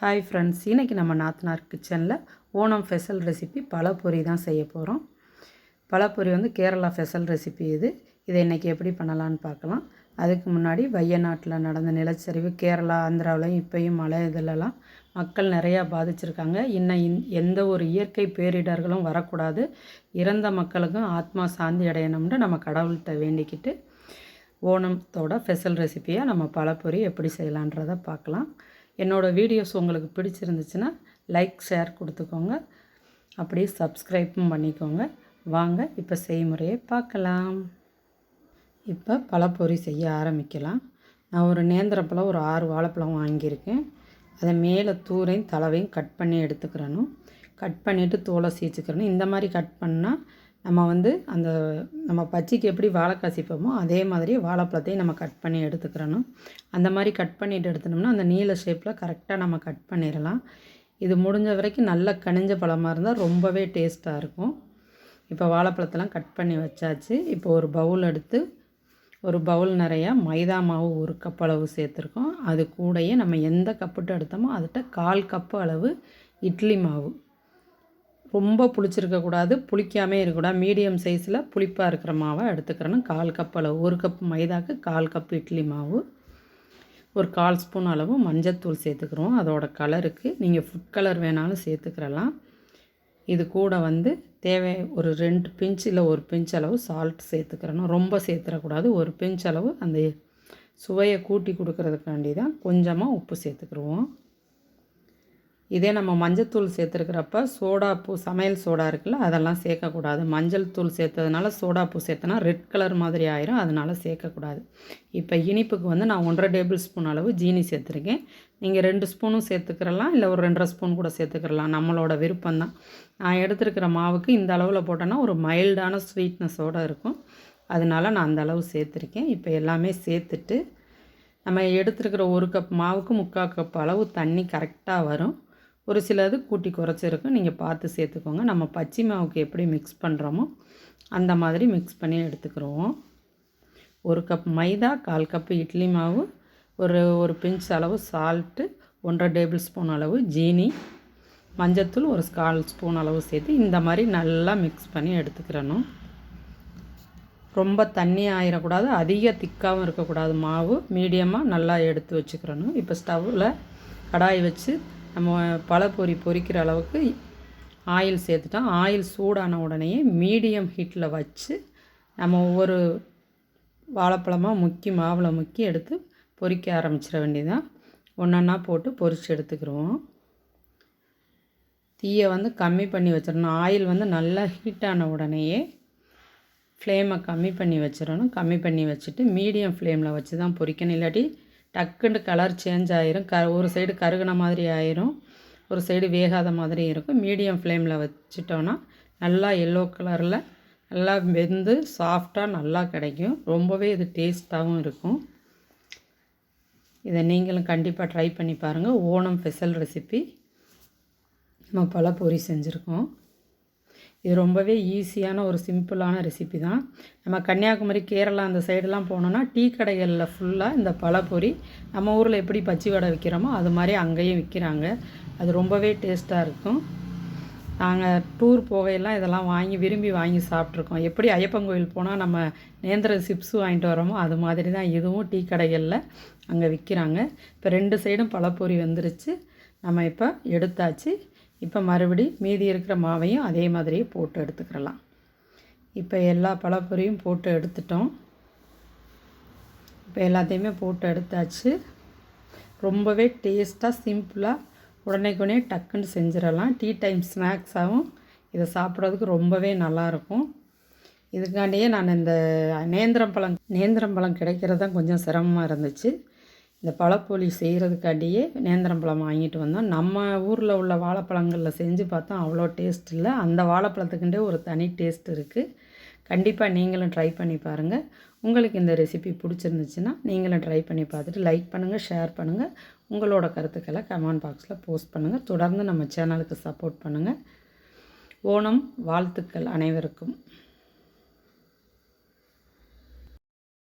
Hi friends இன்றைக்கி நம்ம நாத்தனார் கிச்சனில் ஓணம் ஃபெசல் ரெசிபி பழப்பொரி தான் செய்ய போகிறோம் பழப்பொரி வந்து கேரளா ஃபெசல் ரெசிபி இது. இதை இன்றைக்கி எப்படி பண்ணலான்னு பார்க்கலாம். அதுக்கு முன்னாடி வையநாட்டில் நடந்த நிலச்சரிவு கேரளா ஆந்திராவிலையும் இப்போயும் மழை இதிலலாம் மக்கள் நிறையா பாதிச்சிருக்காங்க. இன்னும் இந் எந்த ஒரு இயற்கை பேரிடர்களும் வரக்கூடாது. இறந்த மக்களுக்கும் ஆத்மா சாந்தி அடையணும்னு நம்ம கடவுள்கிட்ட வேண்டிக்கிட்டு ஓணத்தோட ஸ்பெஷல் ரெசிப்பியாக நம்ம பழப்பொரி எப்படி செய்யலான்றதை பார்க்கலாம். என்னோடய வீடியோஸ் உங்களுக்கு பிடிச்சிருந்துச்சுன்னா லைக் ஷேர் கொடுத்துக்கோங்க. அப்படியே சப்ஸ்கிரைப்பும் பண்ணிக்கோங்க. வாங்க இப்போ செய்முறையை பார்க்கலாம். இப்போ பழப்பொரி செய்ய ஆரம்பிக்கலாம். நான் ஒரு நேந்திரப்பழம் ஒரு ஆறு வாழைப்பழம் வாங்கியிருக்கேன். அதை மேலே தூரையும் தலைவையும் கட் பண்ணி எடுத்துக்கிறணும். கட் பண்ணிவிட்டு தோலை சீச்சுக்கிறணும். இந்த மாதிரி கட் பண்ணால் நம்ம வந்து அந்த நம்ம பச்சைக்கு எப்படி வாழைக்காய் சீப்போமோ அதே மாதிரி வாழைப்பழத்தையும் நம்ம கட் பண்ணி எடுத்துக்கிறணும். அந்த மாதிரி கட் பண்ணிட்டு எடுத்துனோம்னா அந்த நீல ஷேப்பில் கரெக்டாக நம்ம கட் பண்ணிடலாம். இது முடிஞ்ச வரைக்கும் நல்ல கனிஞ்ச பழமாக இருந்தால் ரொம்பவே டேஸ்ட்டாக இருக்கும். இப்போ வாழைப்பழத்தெல்லாம் கட் பண்ணி வச்சாச்சு. இப்போ ஒரு பவுல் எடுத்து ஒரு பவுல் நிறையா மைதா மாவு ஒரு கப் அளவு சேர்த்துருக்கோம். அது கூடயே நம்ம எந்த கப்புட்டு எடுத்தோமோ அதுகிட்ட கால் கப்பு அளவு இட்லி மாவு. ரொம்ப புளிச்சிருக்கக்கூடாது புளிக்காமே இருக்கக்கூடாது மீடியம் சைஸில் புளிப்பாக இருக்கிற மாவை எடுத்துக்கிறேன்னு கால் கப் அளவு ஒரு கப் மைதாக்கு கால் கப் இட்லி மாவு. ஒரு கால் ஸ்பூன் அளவு மஞ்சத்தூள் சேர்த்துக்கிறோம். அதோட கலருக்கு நீங்கள் ஃபுட் கலர் வேணாலும் சேர்த்துக்கிறலாம். இது கூட வந்து தேவை ஒரு ரெண்டு பிஞ்ச் இல்லை ஒரு பிஞ்ச் அளவு சால்ட் சேர்த்துக்கிறணும். ரொம்ப சேர்த்துடக்கூடாது ஒரு பிஞ்ச் அளவு அந்த சுவையை கூட்டி கொடுக்கறதுக்காண்டி தான் கொஞ்சமாக உப்பு சேர்த்துக்கிடுவோம் இதே நம்ம மஞ்சத்தூள் சேர்த்துருக்கிறப்ப சோடாப்பூ சமையல் சோடா இருக்குல்ல அதெல்லாம் சேர்க்கக்கூடாது. மஞ்சள் தூள் சேர்த்ததுனால சோடாப்பூ சேர்த்தனா ரெட் கலர் மாதிரி ஆயிரும் அதனால் சேர்க்கக்கூடாது. இப்போ இனிப்புக்கு வந்து நான் ஒன்றரை டேபிள் ஸ்பூன் அளவு ஜீனி சேர்த்துருக்கேன். நீங்கள் ரெண்டு ஸ்பூனும் சேர்த்துக்கிறலாம் இல்லை ஒரு ரெண்டரை ஸ்பூன் கூட சேர்த்துக்கிறலாம் நம்மளோட விருப்பம் தான் நான் எடுத்துருக்கிற மாவுக்கு இந்த அளவில் போட்டோன்னா ஒரு மைல்டான ஸ்வீட்னஸோடு இருக்கும். அதனால் நான் அந்த அளவு சேர்த்துருக்கேன். இப்போ எல்லாமே சேர்த்துட்டு நம்ம எடுத்துருக்கிற ஒரு கப் மாவுக்கு முக்கால் கப் அளவு தண்ணி கரெக்டாக வரும். ஒரு சிலது கூட்டி குறைச்சிருக்கும் நீங்கள் பார்த்து சேர்த்துக்கோங்க. நம்ம பச்சை மாவுக்கு எப்படி மிக்ஸ் பண்ணுறோமோ அந்த மாதிரி மிக்ஸ் பண்ணி எடுத்துக்கிறோம். ஒரு கப் மைதா கால் கப்பு இட்லி மாவு ஒரு ஒரு பிஞ்ச் அளவு சால்ட்டு ஒன்றரை டேபிள் ஸ்பூன் அளவு ஜீனி மஞ்சத்தூள் ஒரு கால் ஸ்பூன் அளவு சேர்த்து இந்த மாதிரி நல்லா மிக்ஸ் பண்ணி எடுத்துக்கிறணும். ரொம்ப தண்ணி ஆயிடக்கூடாது அதிக திக்காகவும் இருக்கக்கூடாது. மாவு மீடியமாக நல்லா எடுத்து வச்சுக்கிறணும். இப்போ ஸ்டவ்வில் கடாய் வச்சு நம்ம பழப்பொரி பொரிக்கிற அளவுக்கு ஆயில் சேர்த்துட்டோம். ஆயில் சூடான உடனேயே மீடியம் ஹீட்டில் வச்சு நம்ம ஒவ்வொரு வாழைப்பழமாக முக்கி மாவில் முக்கி எடுத்து பொரிக்க ஆரம்பிச்சிட வேண்டியதான் ஒன்றா போட்டு பொரித்து எடுத்துக்கிறோம் தீயை வந்து கம்மி பண்ணி வச்சிடணும். ஆயில் வந்து நல்லா ஹீட்டான உடனேயே ஃப்ளேமை கம்மி பண்ணி வச்சிடணும். கம்மி பண்ணி வச்சுட்டு மீடியம் ஃப்ளேமில் வச்சு தான் பொரிக்கணும் இல்லாட்டி டக்குன்னு கலர் சேஞ்ச் ஆயிரும். க ஒரு சைடு கருகின மாதிரி ஆயிரும். ஒரு சைடு வேகாத மாதிரி இருக்கும். மீடியம் ஃப்ளேமில் வச்சிட்டோன்னா நல்லா எல்லோ கலரில் நல்லா வெந்து சாஃப்டாக நல்லா கிடைக்கும். ரொம்பவே இது டேஸ்ட்டாகவும் இருக்கும். இதை நீங்களும் கண்டிப்பாக ட்ரை பண்ணி பாருங்கள் ஓணம் ஸ்பெஷல் ரெசிபி நம்ம பழப்பொரி பொரி செஞ்சுருக்கோம். இது ரொம்பவே ஈஸியான ஒரு சிம்பிளான ரெசிபி தான். நம்ம கன்னியாகுமரி கேரளா அந்த சைடெலாம் போனோன்னா டீ கடைகளில் ஃபுல்லாக இந்த பழப்பொரி நம்ம ஊரில் எப்படி பச்சி வடை விற்கிறோமோ அது மாதிரி அங்கேயும் விற்கிறாங்க அது ரொம்பவே டேஸ்ட்டாக இருக்கும். நாங்கள் டூர் போகையெல்லாம் இதெல்லாம் வாங்கி விரும்பி வாங்கி சாப்பிட்ருக்கோம் எப்படி ஐயப்பன் கோயில் போனால் நம்ம நேந்திர சிப்ஸு வாங்கிட்டு வரோமோ அது மாதிரி தான் இதுவும் டீ கடைகளில் அங்கே விற்கிறாங்க இப்போ ரெண்டு சைடும் பழப்பொரி வந்துருச்சு. நம்ம இப்போ எடுத்தாச்சு. இப்போ மறுபடி மீதி இருக்கிற மாவையும் அதே மாதிரியே போட்டு எடுத்துக்கிறலாம். இப்போ எல்லா பழப்பொரியும் போட்டு எடுத்துட்டோம். இப்போ எல்லாத்தையுமே போட்டு எடுத்தாச்சு. ரொம்பவே டேஸ்ட்டாக சிம்பிளாக உடனேக்குடனே டக்குன்னு செஞ்சிடலாம். டீ டைம் ஸ்நாக்ஸாகவும் இதை சாப்பிட்றதுக்கு ரொம்பவே நல்லாயிருக்கும். இதுக்காண்டியே நான் இந்த நேந்திரம் பழம் நேந்திரம் பழம் கிடைக்கிறது தான் கொஞ்சம் சிரமமாக இருந்துச்சு. இந்த பழப்பொலி செய்கிறதுக்காண்டியே நேந்திரம் பழம் வாங்கிட்டு வந்தோம். நம்ம ஊரில் உள்ள வாழைப்பழங்களில் செஞ்சு பார்த்தோம் அவ்வளோ டேஸ்ட் இல்லை. அந்த வாழைப்பழத்துக்குண்டே ஒரு தனி டேஸ்ட் இருக்குது கண்டிப்பாக நீங்களும் ட்ரை பண்ணி பாருங்கள் உங்களுக்கு இந்த ரெசிபி பிடிச்சிருந்துச்சுன்னா நீங்களும் ட்ரை பண்ணி பார்த்துட்டு லைக் பண்ணுங்கள் ஷேர் பண்ணுங்கள் உங்களோட கருத்துக்களை கமெண்ட் பாக்ஸில் போஸ்ட் பண்ணுங்கள் தொடர்ந்து நம்ம சேனலுக்கு சப்போர்ட் பண்ணுங்கள் ஓணம் வாழ்த்துக்கள் அனைவருக்கும்.